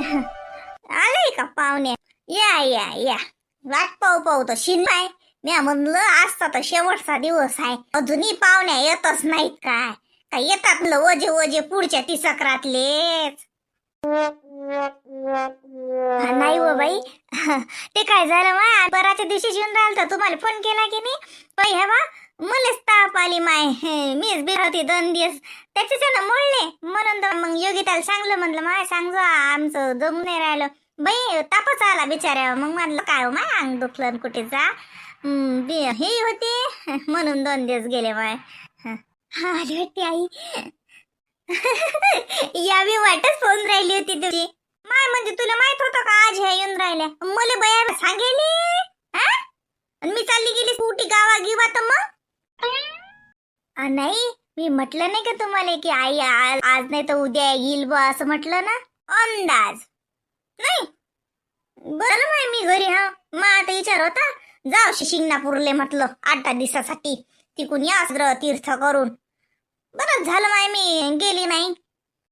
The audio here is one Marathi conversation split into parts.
आलंय का पाहुणे? या या या. वाट पाहू पाहू तर शिनलाय मी म्हणलं आजचा तर शेवटचा दिवस आहे. अजूनही पाहुण्या येतच नाहीत काय? काय येतात ना ओजे ओजे पुढच्या तिसकरातलेच. हा, नाही हो बाई. ते काय झालं बराच्या दिवशी शिवून राहिलं तर तुम्हाला फोन केला की नाही? हे बा. मलाच ताप आली माय. हे, मीच बी होती दोन दिवस. त्याच्याच्यानं मोडले. म्हणून तर मग योगिताला सांगलं म्हणलं माय सांग आमचं जमून नाही राहिलं. बाई तापच आला बिचाऱ्या मग म्हणलं काय हो माय अंग दुखलं कुठे जा? हे होती. म्हणून दोन दिवस गेले माय. हा. आली वाटते आई. यावी वाटच फोन राहिली होती तुझी. माय म्हणजे तुला माहीत होतं का आज ह्या येऊन राहिल्या? मला बया सांगेली. हा? मी चालली गेली स्कूटी गावा गिवा तर मग? आ, नाही मी म्हटलं नाही का तुम्हाला की आई आ- आज नाही तर उद्या येईल बा असं म्हटलं ना? अंदाज. नाही. बरं माय मी घरी हा. मग आता विचार होता. जाऊ शिंगणापूरले म्हटलं आठ दहा दिवसासाठी. तिकून याच तीर्थ करून. बरं झालं माय मी गेली नाही.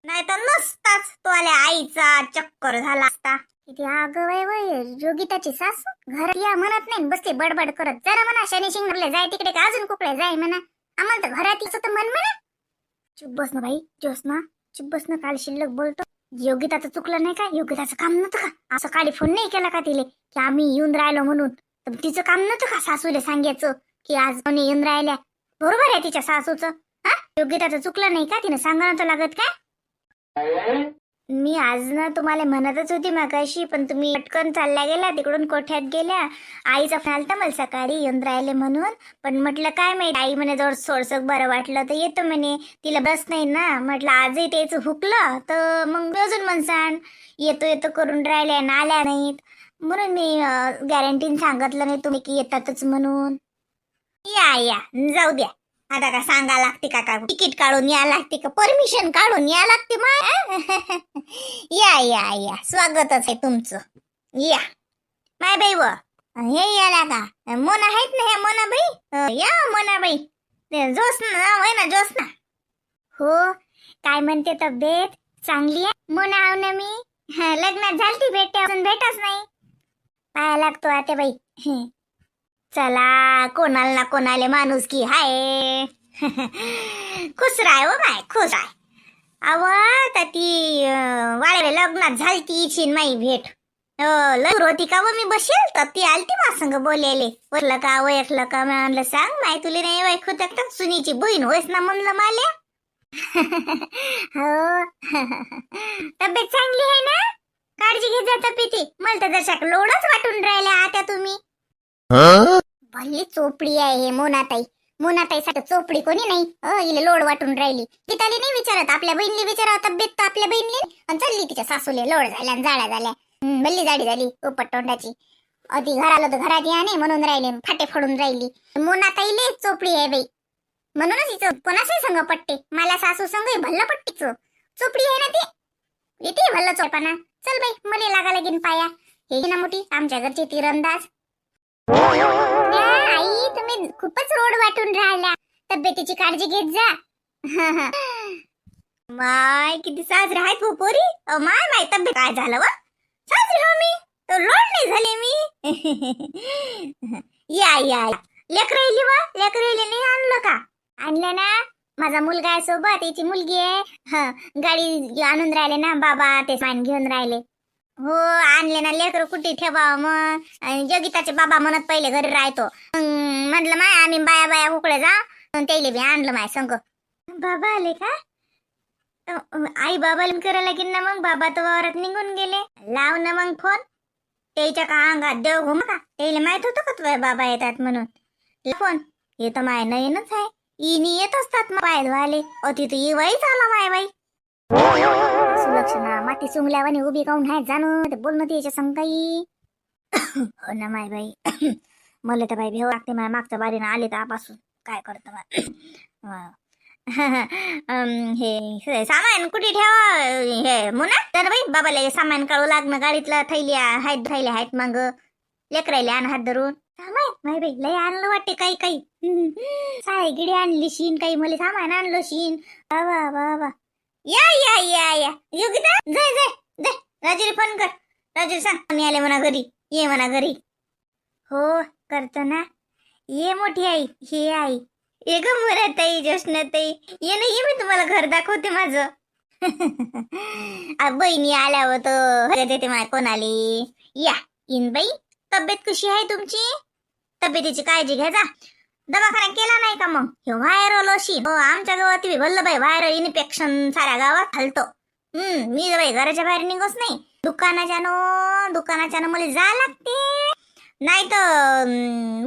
नाही तर नसताच तो आल्या आईचा चक्कर झाला असता. किती अगं वय वय जोगिताची सासू. घर या म्हणत नाही बसते बडबड करत. जरा म्हणा शनी शिंगरले जाय तिकडे का अजून कुकडे जाय म्हणा. आम्हाला तर घरात तिचं तर मन म्हणा. चुप बस ना बाई जोस ना. चुप बस ना काल शिल्लक बोलतो. योगिताचं चुकलं नाही का? योगिताचं काम नव्हतं का? असं काळी फोन नाही केला का तिले? की आम्ही येऊन राहिलो म्हणून. तर तिचं काम नव्हतं का सासूले सांगायचं? की आज कोणी येऊन राहिल्या? बरोबर आहे तिच्या सासूचं. हा? योग्यताचं चुकलं नाही का? तिने सांगायला तर लागत का मी आज ना तुम्हाला म्हणतच होती मागाशी पण तुम्ही पटकन चालल्या गेला तिकडून कोठ्यात गेल्या. आईचा फोन आलता मला सकाळी येऊन राहिले म्हणून. पण म्हटलं काय माहिती आई म्हणे जवळ सोडसक बरं वाटलं तर येतो म्हणे. तिला बस नाही ना. म्हटलं आजही त्याचं हुकलं तर मग अजून म्हणसान. येतो येतो करून राहिल्या ना आल्या नाहीत. म्हणून मी गॅरंटीन सांगितलं नाही तुम्ही की येतातच म्हणून. या या जाऊ द्या. आता का सांगा लागते का का तिकीट काढून या लागते का? परमिशन काढून या लागते माय या या या. स्वागतच आहे तुमचं. या. माय बाई व. हे याला का मोना आहेत ना ह्या मोना बाई या मोना बाई जोसना नाव आहे ना जोसना हो. काय म्हणते तब्येत? चांगली आहे? मोना आव ना मी? लग्नात झालती भेट अजून भेटच नाही. पाया लागतो आता बाई. चला कोणाला ना कोणाले माणूस की हाय. खुश राय हो बाय खुश आहे अव तर ती अं, वाळवे लग्नात झालती इच्छिन माई भेट. लग्न होती का व मी बसेल? तर ती आलती मा संग बोलायले. बोललं का ओळखलं का म्हणलं सांग माय तुला नाही ओळखू तर सुनीची बहीण होईस ना म्हणलं माल्या हो. तब्येत चांगली आहे ना? काळजी घेत जा तब्येती. मला तर जशाक लोडच वाटून राहिल्या आता तुम्ही. भल्ली चोपडी आहे हे मोनाताई. मोनाताई साठी चोपडी कोणी नाही. अ हिला लोड वाटून राहिली. गीताली नाही विचारत. आपल्या बहिणीला विचारा तब्येत तर आपल्या बहिणीने आणि चालली तिच्या सासूले लोड झाल्या आणि जाळ्या झाल्या. बल्ली भल्ली जाडी झाली उपट तोंडाची. अधी घर आलो तर घरात या नाही म्हणून राहिले फाटे फोडून राहिली. मोनाताईले चोपडी आहे बाई. म्हणूनच हिचं कोणाशी संग पट्टे मला सासू संग भल्ल पट्टीच चोपडी आहे ना ती? येते भल्ल चोपाना चल बाई मले लागा लगीन पाया. हे ना मोठी आमच्या घरची तिरंदाज आई तुम्ही खूपच रोड वाटून राहिल्या. तब्येतीची काळजी घेत जा. माय किती साजरे आहेत हो माय माय तब्येत काय झालं व? हो मी. तर रोड नाही झाले मी. या या लेकरायली वा? लेकरायली नाही आणलं का? आणलं ना. माझा मुलगा आहे सोबत याची मुलगी आहे. गाडी आणून राहिले ना बाबा ते मान घेऊन राहिले. हो आणले ना लेकरं कुठे ठेवा मग. आणि जोगिताचे बाबा म्हणत पहिले घरी राहतो. म्हणलं म्हटलं माय आम्ही बाया बाया उकडे जा. त्याला बी आणलं माय संग. बाबा आले का? आई बाबाला करायला लागेल ना मग. बाबा तो वावरात निघून गेले. लाव ना मग फोन त्याच्या का अंगात देव घुम का? त्याला माहीत होतं का तुझ्या बाबा येतात म्हणून? फोन हे तर माय नयनच आहे. इनी येत असतात मग. पाय धुवाले अति तू इवाईच आला माय बाई. सुलक्षणा माती सुंगल्यावानी उभी काऊन हाय जाणू ते बोलणं ते याच्या संग काही. हो ना माय बाई. मला तर बाई भेव लागते माझ्या मागच्या बारीनं आले तर आपासून. काय करतो बा? हे सामान कुठे ठेवा? हे मुना? तर बाई बाबाला हे सामान काढू लागणं गाडीतलं थैल्या हायत थैल्या हायत मग. लेकरायला आण हात धरून. सामान? माय बाई लय आणलं वाटते काही काही. साय गिडी आणली शीन काही मला सामान आणलं शीन. वा वा वा. या या या या. योगिता जाय जाय जाय राजूला फोन कर. राजू सांग. मी आले म्हणा घरी. ये म्हणा घरी. हो करतो ना. ये मोठी आई. हे आई. ये ग ताई ताई ये ना ये मी तुम्हाला घर दाखवते माझं. बहिणी आल्या हो तर देते मला कोण आली या इन बाई. तब्येत कशी आहे तुमची? तब्येतीची काळजी घ्या जा. दवाखाना केला नाही का मग? हे व्हायरल अशी हो आमच्या गावात वल्लभाई व्हायरल इन्फेक्शन साऱ्या गावात हलतो. हम्म मी बाई घराच्या बाहेर निघोच नाही. दुकानाच्या नो दुकानाच्या मला जा लागते. नाही तर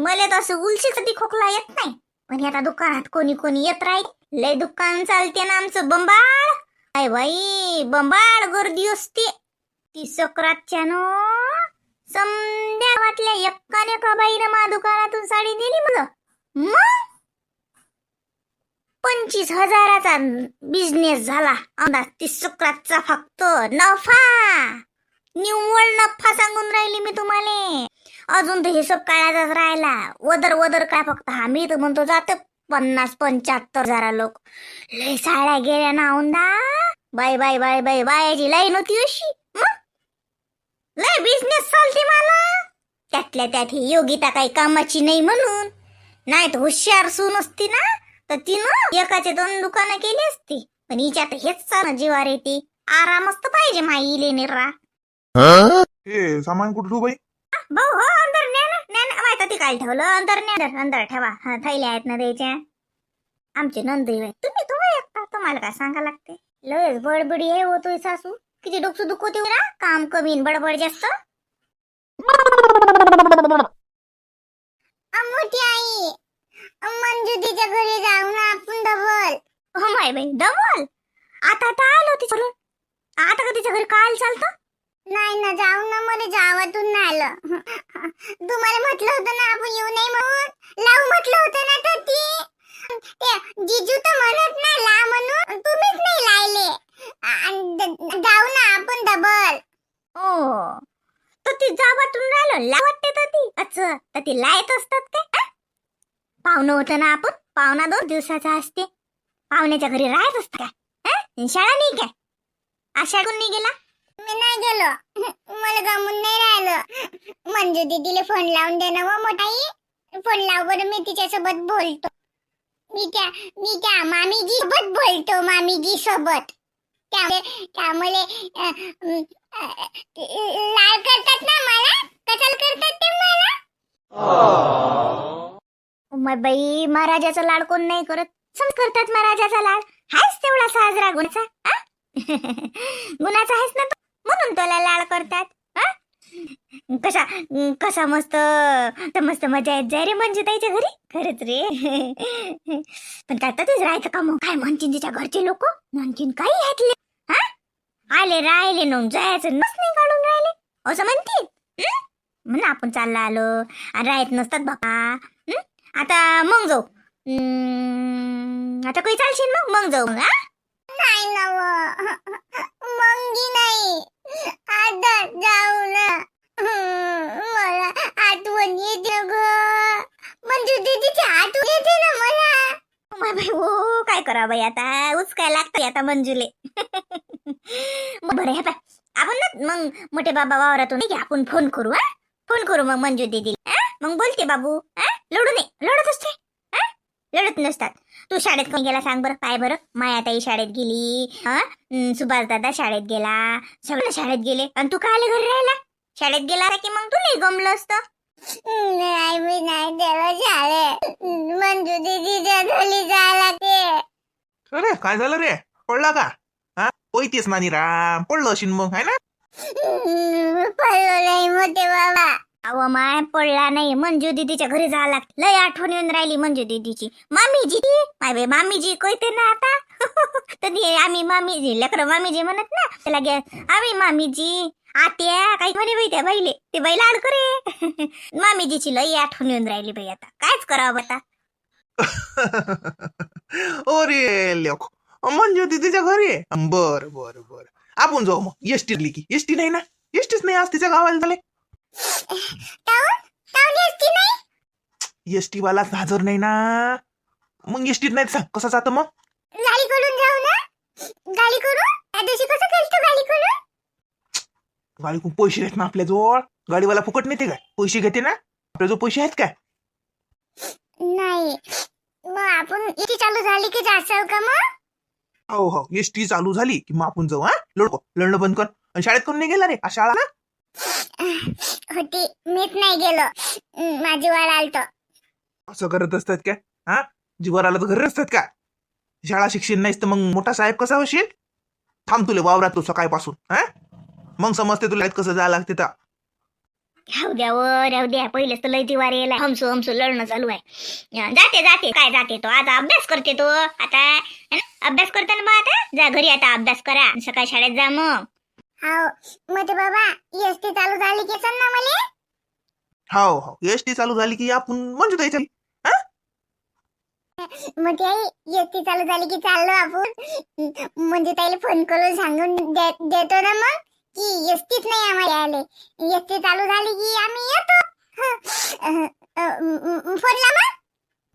मला तर असं उलशी कधी खोकला येत नाही. पण आता दुकानात कोणी कोणी येत राहील. लय दुकान चालते ना आमचं बंबाळ. काय बाई बंबाळ गर्दी असते. ती सक्रातच्या नो समद्या वाटल्या एक्काने का बाईनं मा दुकानातून साडी दिली मला मग पंचवीस हजाराचा बिझनेस झाला. अंदाज तीस सक्रातचा फक्त. नफा! निव्वळ नफा सांगून राहिली मी तुम्हाला. अजून तर हिशोब काळाचाच राहिला. वदर वदर काय फक्त हा मी तर म्हणतो जात. पन्नास पंच्याहत्तर हजारा लोक. लय साड्या गेल्या ना औंदा बाय बाय बाय बाय बायाची लाईन होती अशी. मग? लय बिझनेस चालते मला. त्यातल्या त्यात ही योगिता काही कामाची नाही म्हणून. नाही तर हुशार सून असती ना तर तिनं एकाचे दोन दुकानं केली असती. पण हिच्यात हेच चालणं जीवार येते. आरामच तर पाहिजे माई इले निरा. हे सामान कुठं ठेवू बाई? भाऊ हो अंदर न्या ना न्या ना माहिती ते काय ठेवलं. अंदर न्या अंदर अंदर ठेवा. हा थैल्या आहेत ना द्यायच्या. आमचे नंदी तुम्ही तुम्ही तुम्हाला काय सांगा लागते? लयच बडबडी आहे होतोय सासू. किती डोकसू दुखवते हो ना? काम कमी बडबड जास्त. मोठी आई. मंजुदीच्या घरी जाऊ ना आपण डबल हो माय बाई डबल आता आता आलो ती चलून. आता का तिच्या घरी काल चालतं? नाही ना जाऊ ना मला जावातून नाही आलं तुम्हाला म्हटलं होतं ना आपण येऊ नाही म्हणून. लावू म्हटलं होतं ना तर ती. ते जिजू तर म्हणत ना ला म्हणून. तुम्हीच नाही लायले. जाऊ ना आपण डबल ओ तर ती जावातून राहिलो. ला वाटते तर ती. अच्छा तर ती लायत असतात काय? पाहुणं होतं ना आपण. पाहुणा दोन दिवसाचा असते. पाहुण्याच्या घरी राहत असत काय? शाळा नाही काय? आशा कोण नाही गेला? मी नाही गेलो. मला गमून नाही राहिलं. म्हणजे मंजू दीदीला फोन लावून दे ना व मोठाई. फोन लाव बरं मी तिच्यासोबत बोलतो. मी त्या मी त्या मामीजी सोबत बोलतो मामीजी सोबत त्यामुळे त्यामुळे लाल लाड करतात ना मला? कसल करतात ते मला? मग बाई महाराजाचा लाड कोण नाही करत. सम करतात महाराजाचा लाड. हायच तेवढा साजरा गुणाचा गुणाचा आहेस ना तो. म्हणून त्याला लाड करतात कसा कसा मस्त तर मस्त मजा येत जाय रे म्हणजे ताईच्या घरी. खरंच रे. पण काय तर राहायचं का मग काय म्हणतील तिच्या घरचे लोक? म्हणतील काही घातले आले राहिले नोंद जायचं. नस नाही काढून राहिले. असं म्हणतील. हं? आपण चालला आलो. राहत नसतात बाबा. आता मग जाऊ. आता काही चालशील मग? मग जाऊ हा? नाही ना मंगी नाही. आता जाऊ ना. मला आठवण येते ग. म्हणजे दीदीची आठवण येते ना मला. बाई ओ काय करा बाई आता? उचकाय लागते आता मंजूले. मग बरं आपण ना मग मोठे बाबा वावरातून नाही की आपण फोन करू हा? फोन करू मग मंजू दीदी मग बोलते बाबू हा? लढू नये. लढत असते लढत नसतात. तू शाळेत कोण गेला सांग बरं? पाय बरं. मायाताई शाळेत गेली हा? सुभाष दादा शाळेत गेला. सगळं शाळेत गेले. आणि तू काय आले घरी राहिला शाळेत गेला की मग? तू नाही गमलं असतं. नाही मी नाही त्याला शाळेत मंजू दीदीच्या घरी जायला ते. अरे काय झालं रे? पडला का? हा? पोयतीस नानी राम पडलं अशीन मग है ना? पडलो नाही मोठे बाबा अहो माय पडला नाही. मंजू दीदीच्या घरी जावं लागत. लय आठवण येऊन राहिली मंजू दीदीची. मामीजी? माय बाई मामीजी कळते ना आता? तर ती आम्ही मामीजी लेकर मामीजी म्हणत ना त्याला गे आम्ही मामीजी. आत्या काही म्हणे बाई त्या बाईले. ते बाई लाड करे. मामीजीची लय आठवण येऊन राहिली बाई आता. कायच करावं आता? अरे लेख मंजू दीदीच्या घरी? आहे बर बर बर. आपण जाऊ मग. एसटी की. एसटी नाही ना? एसटीच नाही आज तिच्या गावाला झाले. एसटी वाला हजर नाही ना? मग एसटीत नाही सांग कसं जातं मग? गाडी करून जाऊ ना? गाडी करू? त्या दिवशी कसं केलं गाडी करून? गाडी खूप पैसे आहेत ना आपल्याजवळ. गाडीवाला फुकट नेते काय? पैसे घेते ना? आपल्याजवळ पैसे आहेत काय? नाही. मग आपण इथे चालू झाली की जासाल का मग? हो हो. एस टी चालू झाली की मग आपण जाऊ हा? लढको लढणं बंद कर. आणि शाळेत कोण नाही गेला रे? आ शाळा? ना होती. मीच नाही गेलो. माझी वाढ आलत. असं करत असतात काय? हा? जीवर आला तर घरी असतात का शाळा शिक्षण नाहीस तर मग मोठा साहेब कसा होशील? थांब तुले वावरात तू सकाळपासून हा? मग समजते तुला कसं जायला लागते तर. राहू द्या व राहू द्या. पहिलेच तर लय दिवार यायला. हमसू हमसू लढणं चालू आहे. अं, जाते जाते. काय जाते तो? आता अभ्यास करते तो. आता है ना? अभ्यास करताना बा आता. जा घरी आता अभ्यास करा. सकाळी शाळेत जा मग. हो मग बाबा एस टी चालू झाली की ना मला. हो हो एस टी चालू झाली की आपण म्हणजे द्यायचं मग ते एस टी चालू झाली की चाललो आपण. म्हणजे त्याला फोन करून सांगून दे- देतो ना मग. की एस टीच नाही आम्हाला आले. एस टी चालू झाली की आम्ही येतो. फोन लावा.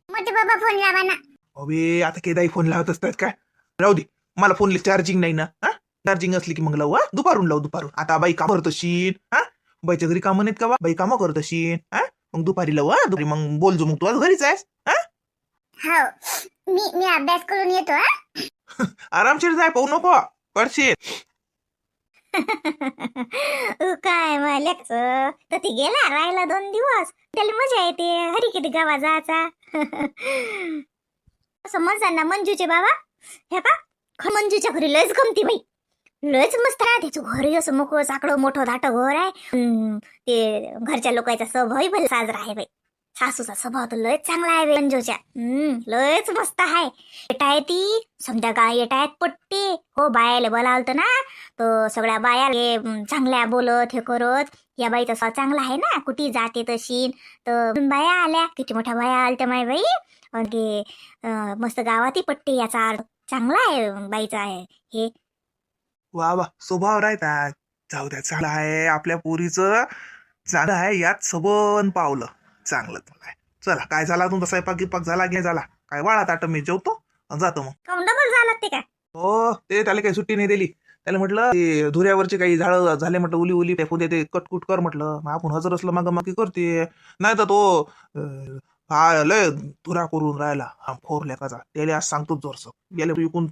मोठे बाबा फोन लावा ना. अबे आता केदाई फोन लावत असतात काय? राहू दे. मला फोनला चार्जिंग नाही ना? हा? चार्जिंग असली की मग लावू हा? दुपारून लावू दुपारून. आता बाई काम करत अशील हा? बाईच्या घरी कामं नाहीत का बा? बाई कामं करत अशील हा? मग दुपारी लावू हा? दुपारी मग बोलजो मग तू. आज घरीच आहेस हा? हो. मी मी अभ्यास करून येतो हा? आरामशीर जाय पाहू नको. पडशील. काय मालक तर ती गेला राहिला दोन दिवस. त्याला मजा येते. हरी किती गावा जायचा. समजणार ना मंजूचे बाबा. हे पा ख- मंजूच्या घरी लयच गमती बाई. लयच मस्त आहे त्याचं घरी असं मोकळं चाकडं मोठं धाटं घर आहे. ते घरच्या लोकांचा स्वभावही भले साजरा आहे बाई. सासूचा स्वभाव तर लयच चांगला आहे वेंजोच्या हम्म लयच मस्त आहे. येटाय आहे ती संध्याकाळी येटायत आहेत पट्टी. हो बायाला बोलावलं ना तर सगळ्या बाया हे, चांगल्या बोलत हे करत. या बाई तसा चांगला आहे ना कुठे जाते तशी. तर बाया आल्या किती मोठ्या बाया आल्या माय बाई. अगे मस्त गावातही पट्टी याचा अर्थ चांगला आहे बाईचा आहे हे. वा वा स्वभाव राहतात जाऊ द्या चांगला आहे आपल्या पोरीचं. चांगलं आहे यात सबन पावलं. चांगलं आहे चला काय झाला तुमचा स्वयंपाक गिपाक झाला की झाला? काय वाळा ताट मी जेवतो अन जातो मग. काऊन डबल झाला ते काय? हो ते त्याला काही सुट्टी नाही दिली. त्याला म्हटलं ते धुऱ्यावरचे काही झाडं झाले म्हटलं उली उली फेकून देते कटकुट कर म्हटलं. मग आपण हजर असलं मागं मागे करते. नाही तर तो अं, हा लय धुरा करून राहिला. हा फोर लेखाचा त्याला आज सांगतोच जोरस. गेले विकून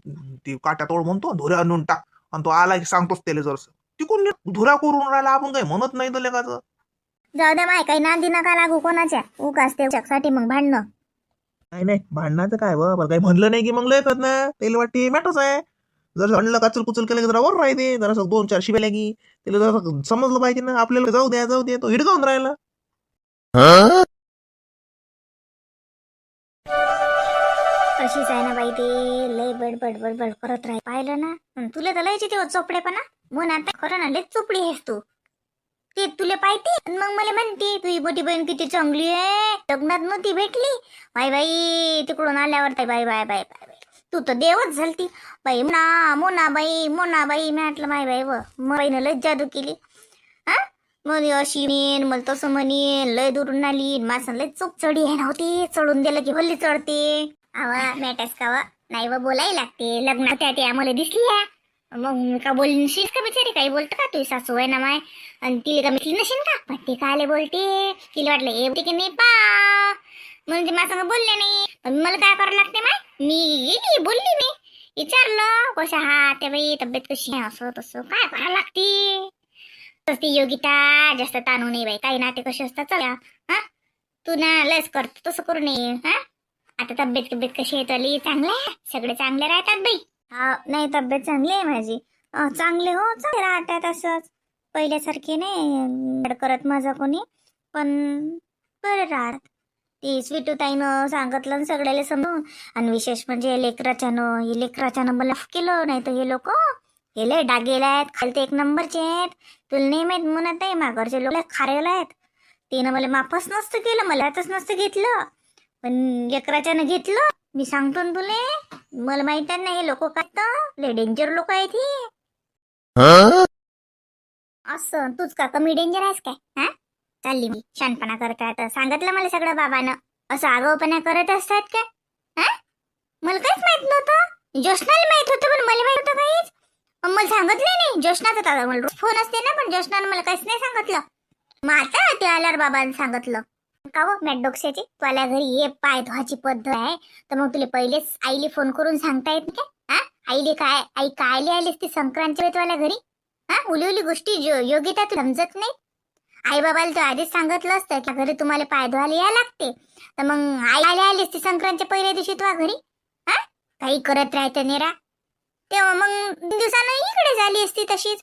ती काट्या तोड म्हणतो धुऱ्या आणून टाक. आणि तो आला की सांगतोच त्याला जोरस. तिकून धुरा करून राहिला आपण काही म्हणत नाही तर लेखाचं जाऊ द्या माय काही नांदी नका लागू कोणाच्या. उगाच त्याच्यासाठी मग भांडणं. नाही नाही भांडणाचं काय व? पण काही म्हणलं नाही की मग लय करत ना? त्याला वाटते मॅटोच आहे. जर म्हणलं काचल कुचल केलं की जरा वर राहते जरा दोन चार शिव्या की त्याला जरा समजलं पाहिजे ना. आपल्याला जाऊ द्या जाऊ द्या तो हिडकावून राहिला. तशीच आहे ना बाई ते. लय बडबड बडबड करत राही. पाहिलं ना? तुला तर लयची ते चोपडेपणा. म्हणून आता खरं ना लय चोपडी आहेस तू. ते तुला पाहिजे मग मला म्हणते तुझी मोठी बहीण किती चांगली आहे. लग्नात नव्हती भेटली. बाई बाई तिकडून आल्यावर तर बाई बाय बाय बाय बाय तू तर देवच झालती. बाई मोना मोना बाई मोना बाई म्हटलं माय बाई व बाईनं लय जादू केली. हा? मग अशी मेन मला तसं म्हणेन लय दुरून आली माणसं लय चूक चढी आहे नव्हती हो चढून दिलं की हल्ली चढते. आवा मॅटस कावा नाही व बोलायला लागते. लग्नात त्या आम्हाला दिसली आहे. मग का बोलशील का बिचारी? काही बोलतं का तुझी सासू आहे ना माय. आणि तिला का मिटली नसेल का? पण ती कायले बोलते तिला वाटलं येते की नाही पा म्हणून ती माझ्या बोलले नाही. पण मला काय करावं लागते माय? मी गेली बोलली मी. विचारलं कशा हा त्या बाई? तब्येत कशी आहे? असं तसं. काय करावं लागते तस ती योगिता जास्त ताणू नाही बाई. काही नाते कसे असतात चला. हा? तू ना लस करतो तसं करू नये. हा? आता तब्येत तब्येत कशी आहे तुली चांगलं आहे? सगळे चांगले राहतात बाई. हा नाही तब्येत चांगली आहे माझी. चांगले हो चांगले राहतात असंच. पहिल्यासारखे नाही करत माझा कोणी. पण बरं राहत. ती स्वीटूताईनं सांगितलं सगळ्याला समजून. आणि विशेष म्हणजे लेकराच्यानं हे लेकराच्यानं मला केलं नाही तर हे लोक हे लय डागेला आहेत खालते एक नंबरचे आहेत. तुला नाही माहीत म्हणत आहे माघरचे लोक खारेला आहेत. तिनं मला माफच नसतं केलं मला नसतं घेतलं. पण लेकराच्यानं घेतलं. मी सांगतो ना तुले मला माहीत आहे ना हे लोक काय तर लय डेंजर लोक आहेत हे. असं तूच का कमी डेंजर आहेस काय? हा? चालली मी शानपणा करतात सांगितलं मला सगळं बाबानं. असं आगाऊपणा करत असतात काय? हा? मला काहीच माहीत नव्हतं. ज्योष्णाला माहीत होतं पण मला माहीत होतं काहीच. मला सांगितलं नाही. ज्योष्णाचा दादा मला फोन असते ना पण ज्योष्णानं मला काहीच नाही सांगितलं. मग आता ते आल्यावर बाबानं सांगितलं. का हो मॅट डोक्याची तुला घरी ये पाय धुवाची पद्धत आहे. तर मग तुला पहिलेच आईले फोन करून सांगता येत नाही हा? आईले काय आई कायले आलीस ती संक्रांती तुला घरी? हा? उली उली गोष्टी योग्यता तू समजत नाही? आई बाबाला तू आधीच सांगितलं असतं की घरी तुम्हाला पाय धुवायला या लागते. तर मग आई आली आलीस ती संक्रांतीच्या पहिल्या दिवशी तुझ्या घरी? हा? काही करत राहतं नेरा तेव्हा मग दिवसानं इकडे झाली असती तशीच.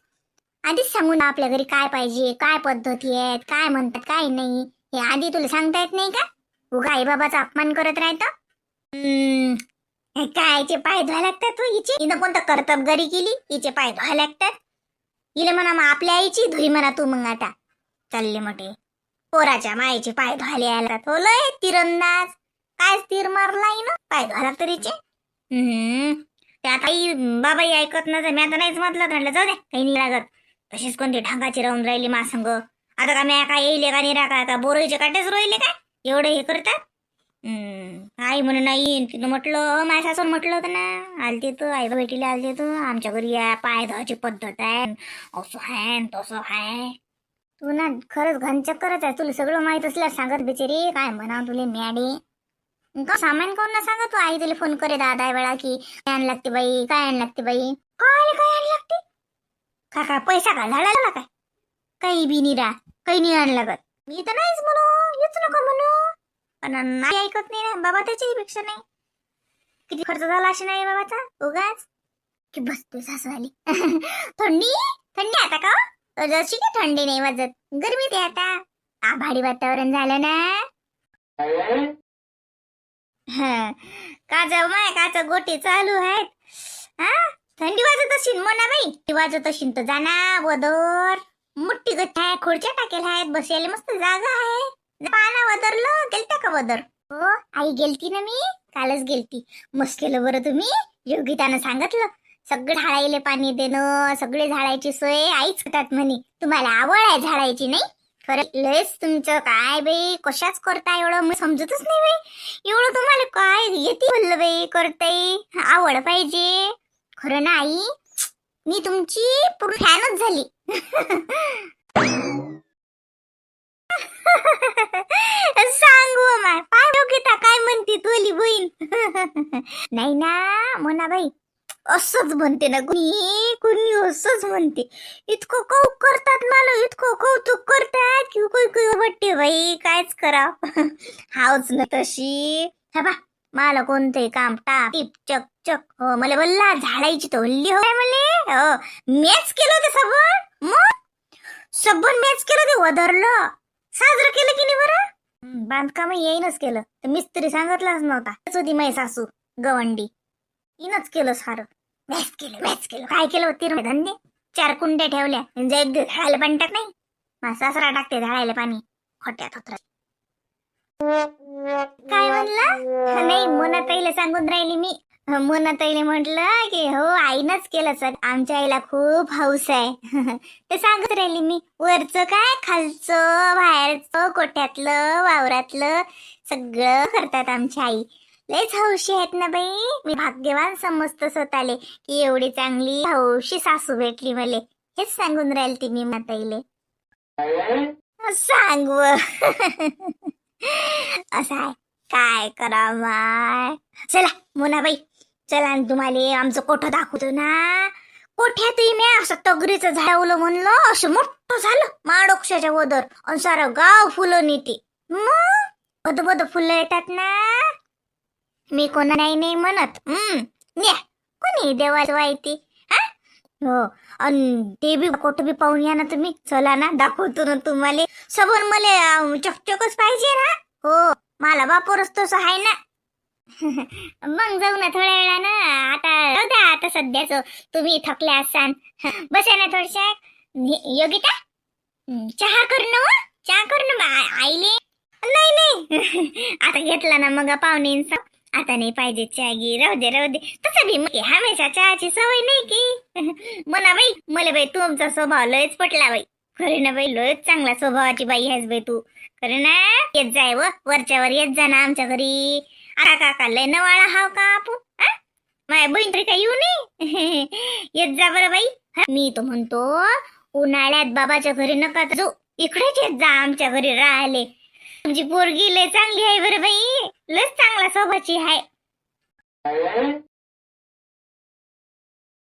आधीच सांगू ना आपल्या घरी काय पाहिजे काय पद्धती आहेत काय म्हणतात काय नाही. हे आधी तुला सांगता येत नाही का? उगा आई बाबाचा अपमान करत राहतं? हम्म, हे कायचे पाय धुवा लागतात तू हिचे? हिनं कोणतं कर्तबगारी केली? हिचे पाय धुवायला लागतात? हिला म्हणा मग आपल्या आईची? धुई म्हणा तू मग आता. चालले मोठे. पोराच्या मायेचे पाय धुवायला यायला हो लय तिरंदाज. काय तीर मारला ना पाय धुवायला तरीचे तिचे हम्म. ते आता आई बाबाई ऐकत नव्हतं. मी आता नाहीच म्हटलं. तर म्हटलं जाऊ दे काही नाही लागत तशीच कोणती ढांगाची राहून राहिली मा संग आता का म्या काय येईल का नाही का का बोरईचे काटेच रोहिले काय? एवढं हे करतात? आई म्हणून नाही. तिनं म्हटलं माझ्या सासून म्हटलं होतं ना आलते तू आई भेटीला आलते तू आमच्या घरी या पाय धुवायची पद्धत आहे. असं आहे तसं आहे. तू ना खरंच घनचक्करच आहे तुला सगळं माहीत असल्यास सांगत बिचारी काय म्हणा तुले मॅडे का सामान कोण ना सांगा तू आई तुला फोन करे दहा दहा वेळा की काय आण लागते बाई काय आण लागते बाई? काय काय आण लागते? का काय पैसा का झाडाला काय? काही बी निरा काही नाही आण लागत. मी तर नाहीच म्हणू हेच नको म्हणू. पण नाही ऐकत नाही ना बाबा त्याची पेक्षा नाही. किती खर्च झाला अशी नाही बाबाचा? उगाच. की बसते सासवाली. थंडी? थंडी आता का? जशी की थंडी नाही वाजत. गरमी ते आता. आभाडी वातावरण झालं ना. का काचा माय काच गोटी चालू आहेत. हा? थंडी वाजत असेल म्हणा बाई वाजत असेल तर जाना वदर. मोठी गट्ट आहे खुर्च्या टाकेल आहेत बसायला मस्त जागा आहे. पाना वदरलं गेलता का वदर? हो आई गेलती ना मी कालच गेलती. मस्त केलं बरं तुम्ही योगितानं सांगितलं. सगळं झाडायले पाणी देणं सगळे झाडायची सोय आईच करतात म्हणे. तुम्हाला आवड आहे झाडायची नाही? खरं लयच तुमचं काय बाई कशाच करता एवढं? मी समजतच नाही बाई. एवढं तुम्हाला काय येते बोललं बाई करताय? आवड पाहिजे. खरं ना आई मी तुमची पूर्ण फॅनच झाली. सांगू माय पाय डोकेता काय म्हणते तुली बहीण? नाही ना म्हणा बाई असंच म्हणते ना कुणी कुणी असंच म्हणते. इतकं कौक करतात मला इतकं कौतुक करतात की काही काही वाटते बाई कायच करा हावच ना तशी. हा बा मला कोणते काम? टाप टिप चक चक. हो मला बोलला झाडायची तर हल्ली हो मले हो मॅच केलं ते सबन? मग? सबन मॅच केलं ते वधरलं साजरं केलं की नाही बरं? बांधकाम येईनच केलं. तर मिस्त्री सांगितलाच नव्हता. तेच होती माई सासू गवंडी. हिनच केलं सारं. मॅच केलं मॅच केलं. काय केलं होती धंदे? चार कुंड्या ठेवल्या. म्हणजे एक झाडायला पाणी टाक नाही. माझा सासरा टाकते झाडायला पाणी. खोट्यात होत काय म्हणला? नाही मोनाताईला सांगून राहिली मी. मोनाताईने म्हटलं की हो आईनच केलं सर. आमच्या आईला खूप हौस आहे. ते सांगत राहिली मी. वरचं काय? खालचं बाहेरचं कोठ्यातलं वावरातलं सगळं करतात आमची आई. लयच हौशी आहेत ना बाई. मी भाग्यवान समजत स्वतःले की एवढी चांगली हौशी सासू भेटली मले. हेच सांगून राहील ती मी माताईले सांगू असं आहे. काय करा माय चला मोनाबाई चला आणि तुम्हाला आमचं कोठं दाखवतो ना? कोठ्यातही मी असं तगरीचं झाडवलं म्हणलं असं मोठं झालं माडोक्षाच्या वदर आणि सारं गाव फुलं नेते. मग? बदबद फुलं येतात ना? मी कोणा नाही नाही म्हणत. हम्म न्या कोणी देवाच वायती हो. अन ते बी कोट बी पाहून या ना तुम्ही. चला ना दाखवतो ना तुम्हाला. सबोर मला अं, चकचकच पाहिजे ना. हो मला बापोरच तसं आहे ना. मग जाऊ ना थोड्या वेळानं. आता जाऊ द्या आता सध्याच. तुम्ही थकले असाल. बसा ना थोडशा. योगिता? हं, चहा कर ना हो. चहा कर ना बा- आईले. नाही नाही. आता घेतला ना मग पाहुणेंचा आता नाही पाहिजे चॅगी राहू दे राहू दे. तसं बी हमेशा चहाची सवय नाही की. मला बाई मला बाई तुमचा स्वभाव लयच पटला बाई. खरे ना बाई लयच चांगला स्वभावाची बाई आहेस बाई तू. खरे ना? येत जाय व वरच्यावर येत जा ना आमच्या घरी. आता काका लय नवाळा हाव का आपू? माय बहीण तरी काही येऊ नये? येत जा बरं बाई. मी तो म्हणतो उन्हाळ्यात बाबाच्या घरी नका जो इकडेच येत जा आमच्या घरी राहिले तुमची पोरगी लय चांगली आहे बरं बाई. लस चांगला स्वभाची आहे.